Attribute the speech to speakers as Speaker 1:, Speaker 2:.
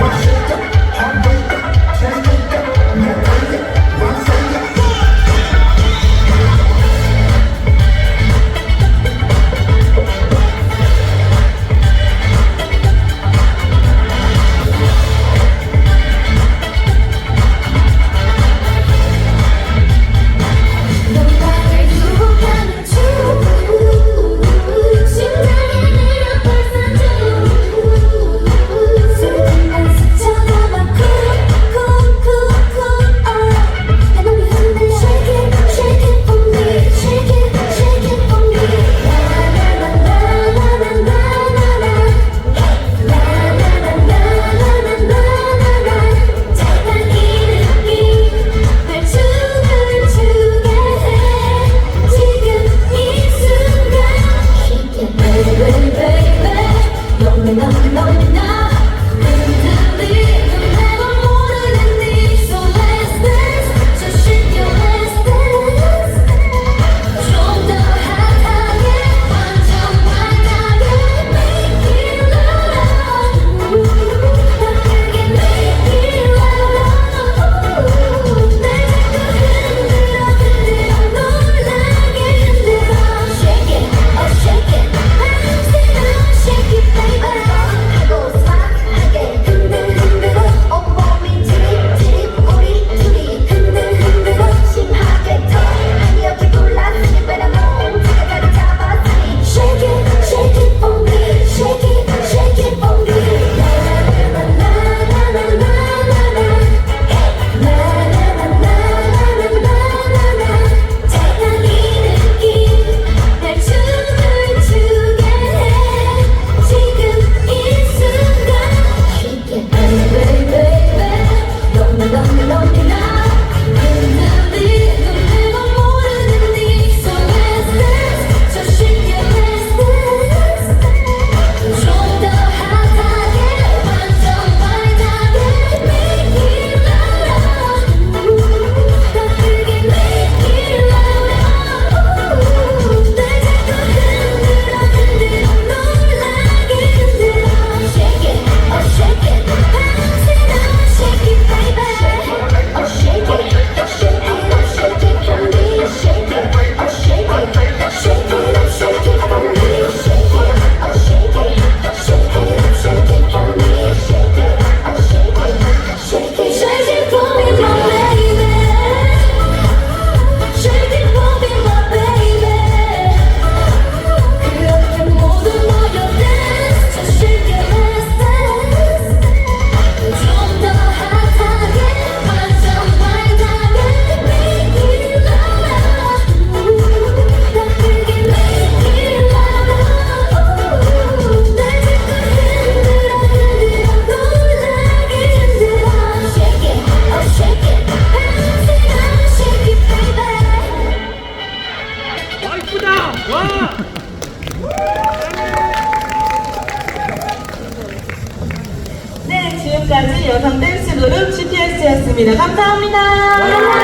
Speaker 1: Watch
Speaker 2: 지금까지 여성 댄스 그룹 GTS였습니다.
Speaker 1: 감사합니다.